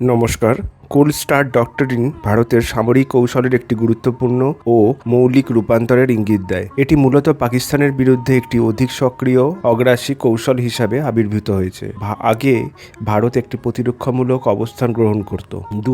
নমস্কার। Cold star ডক্টরিন ভারতের সামরিক কৌশলের একটি গুরুত্বপূর্ণ ও মৌলিক রূপান্তরের ইঙ্গিত দেয়। এটি মূলত পাকিস্তানের বিরুদ্ধে একটি অধিক সক্রিয়, অগ্রাসী কৌশল হিসাবে আবির্ভূত হয়েছে। আগে ভারত একটি প্রতিরক্ষামূলক অবস্থান গ্রহণ করত। দু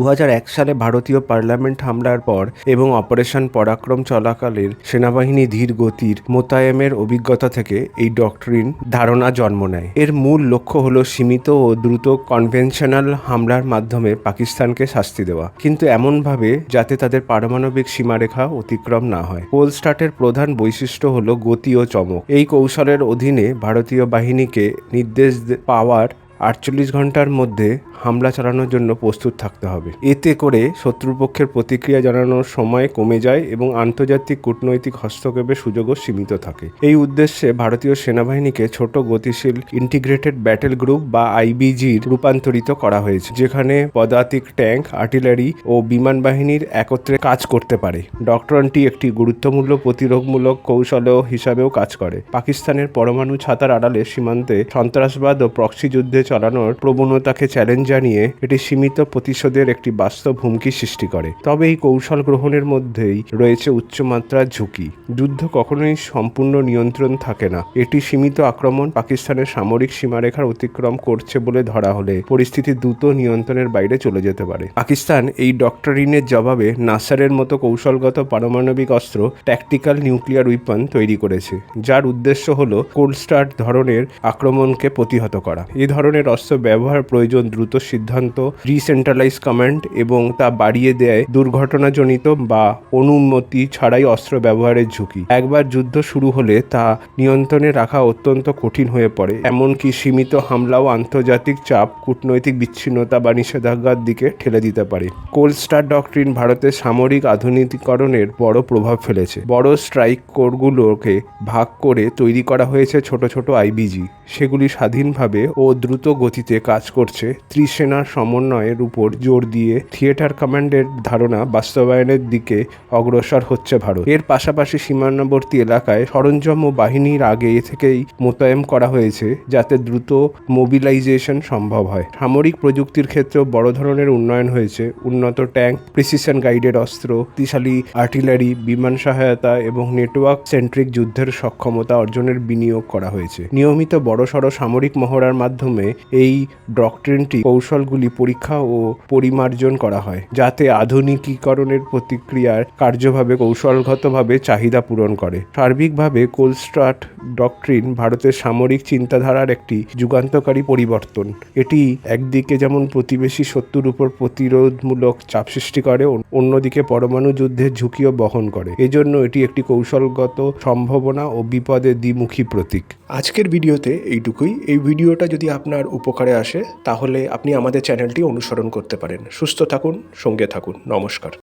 সালে ভারতীয় পার্লামেন্ট হামলার পর এবং অপারেশন পরাক্রম চলাকালের সেনাবাহিনী ধীর গতির মোতায়েমের অভিজ্ঞতা থেকে এই ডক্টরিন ধারণা জন্ম নেয়। এর মূল লক্ষ্য হল সীমিত ও দ্রুত কনভেনশনাল হামলার মাধ্যমে পাকিস্তানকে শাস্তি দেওয়া। কিন্তু এমনভাবে যাতে তাদের পারমাণবিক সীমারেখা অতিক্রম না হয়। পোলস্টার্টের প্রধান বৈশিষ্ট্য হল গতি ও চমক। এই কৌশলের অধীনে ভারতীয় বাহিনীকে নির্দেশ পাওয়ার আটচল্লিশ ঘণ্টার মধ্যে হামলা চালানোর জন্য প্রস্তুত থাকতে হবে। এতে করে শত্রুপক্ষের প্রতিক্রিয়া জানানোর সময় কমে যায় এবং আন্তর্জাতিক কূটনৈতিক হস্তক্ষেপের সুযোগও সীমিত থাকে। এই উদ্দেশ্যে ভারতীয় সেনাবাহিনীকে ছোট গতিশীল ইন্টিগ্রেটেড ব্যাটেল গ্রুপ বা আইবিজির রূপান্তরিত করা হয়েছে, যেখানে পদাতিক ট্যাঙ্ক, আর্টিলারি ও বিমান বাহিনীর একত্রে কাজ করতে পারে। ডক্টরনটি একটি গুরুত্বমূল্য প্রতিরোধমূলক কৌশল হিসাবেও কাজ করে। পাকিস্তানের পরমাণু ছাতার আড়ালে সীমান্তে সন্ত্রাসবাদ ও প্রক্সি যুদ্ধে চালানোর প্রবণতাকে চ্যালেঞ্জ জানিয়ে এটি সীমিত প্রতিশোধের একটি বাস্তব হুমকি সৃষ্টি করে। তবে এই কৌশল গ্রহণের মধ্যেই রয়েছে উচ্চমাত্রার ঝুঁকি। যুদ্ধ কখনোই সম্পূর্ণ নিয়ন্ত্রণ থাকে না। এটি সীমিত আক্রমণ পাকিস্তানের সামরিক সীমারেখার অতিক্রম করছে বলে ধরা হলে পরিস্থিতি দ্রুত নিয়ন্ত্রণের বাইরে চলে যেতে পারে। পাকিস্তান এই ডক্টরিনের জবাবে নাসারের মতো কৌশলগত পারমাণবিক অস্ত্র ট্যাকটিক্যাল নিউক্লিয়ার উইপন তৈরি করেছে, যার উদ্দেশ্য হল কোল্ড স্টার্ট ধরনের আক্রমণকে প্রতিহত করা। এ ধরনের অস্ত্র ব্যবহার প্রয়োজন দ্রুত সিদ্ধান্ত রিসেন্ট্রালাইজ কমান্ড এবং তা বাড়িয়ে দেয় দুর্ঘটনাজনিত বা অনুমতি ছাড়াই অস্ত্র ব্যবহারের ঝুঁকি। একবার যুদ্ধ শুরু হলে তা নিয়ন্ত্রণে রাখা অত্যন্ত কঠিন হয়ে পড়ে, এমনকি সীমিত হামলাও আন্তর্জাতিক চাপ, কূটনৈতিক বিচ্ছিন্নতা বা নিষেধাজ্ঞার দিকে ঠেলে দিতে পারে। কোল্ড স্টার ডক্ট্রিন ভারতের সামরিক আধুনিকীকরণের বড় প্রভাব ফেলেছে। বড় স্ট্রাইক কোরগুলোকে ভাগ করে তৈরি করা হয়েছে ছোট ছোট আইবিজি সেগুলি স্বাধীনভাবে ও দ্রুত গতিতে কাজ করছে, ত্রিসেনার সমন্বয়ের উপর জোর দিয়ে থিয়েটার কমান্ডের ধারণা বাস্তবায়নের দিকে অগ্রসর হচ্ছে ভারত। এর পাশাপাশি সীমানাবর্তী এলাকায় সরঞ্জাম ও বাহিনীর আগে থেকেই মোতায়েন করা হয়েছে, যাতে দ্রুত মোবিলাইজেশন সম্ভব হয়। সামরিক প্রযুক্তির ক্ষেত্রেও বড় ধরনের উন্নয়ন হয়েছে। উন্নত ট্যাঙ্ক প্রিসিশন গাইডেড অস্ত্র শক্তিশালী আর্টিলারি বিমান সহায়তা এবং নেটওয়ার্ক সেন্ট্রিক যুদ্ধের সক্ষমতা অর্জনের বিনিয়োগ করা হয়েছে। নিয়মিত বড়সড় সামরিক মহড়ার মাধ্যমে এই ডক্ট্রিনটি কৌশলগুলি পরীক্ষা ও পরিমার্জন করা হয়, যাতে আধুনিকীকরণের প্রতিক্রিয়ার কার্যভাবে, কৌশলগতভাবে চাহিদা পূরণ করে। সার্বিকভাবে কোলস্ট্রাট ডক্ট্রিন ভারতের সামরিক চিন্তাধারার একটি যুগান্তকারী পরিবর্তন। এটি একদিকে যেমন প্রতিবেশী শত্রুর উপর প্রতিরোধমূলক চাপ সৃষ্টি করে অন্য- অন্যদিকে পরমাণু যুদ্ধের ঝুঁকিও বহন করে। এজন্য এটি একটি কৌশলগত সম্ভাবনা ও বিপদের দ্বিমুখী প্রতীক। আজকের ভিডিওতে এইটুকুই। এই ভিডিওটা যদি আপনার উপকারে আসে, তাহলে আপনি আমাদের চ্যানেলটি অনুসরণ করতে পারেন। সুস্থ থাকুন, সঙ্গে থাকুন। নমস্কার।